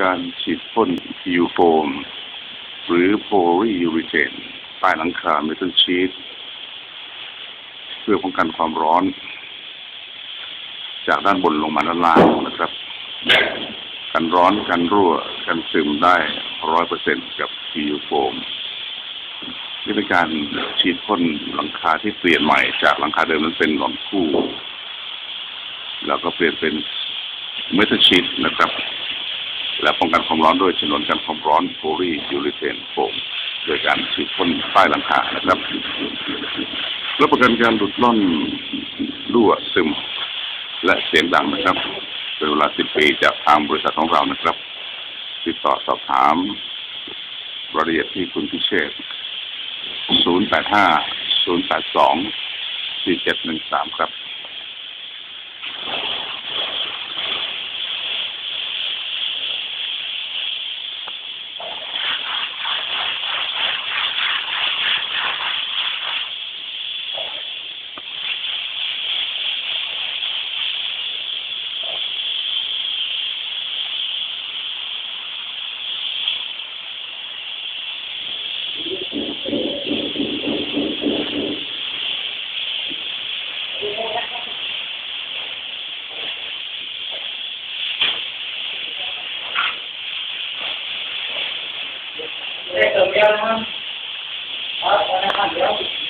การฉีดพ่นพิวโฟม หรือโพลียูริเทนใต้หลังคาเมทัลชีตเพื่อป้องกันความร้อน จากด้านบนลงมาด้านล่างนะครับ กันร้อนกันรั่ว กันซึมได้ร้อยเปอร์เซ็นกับพิวโฟมนี่เป็นการฉีดพ่นหลังคาที่เปลี่ยนใหม่จากหลังคาเดิมนั้นเป็นหลอนคู่ แล้วก็เปลี่ยนเป็นเมทัลชีตนะครับ ป้องกันความร้อนด้วยฉนวนกันความร้อนโพลียูริเทนโฟมโดยการฉีดพ่นใต้หลังคานะครับรับประกันการหลุดล่อนรั่วซึม และเสียงดังนะครับเป็นเวลา10ปีจากทางบริษัทของเรานะครับ ติดต่อสอบถามรายละเอียดที่คุณพิเชษฐ์085 082 4713 ครับ เด็กเ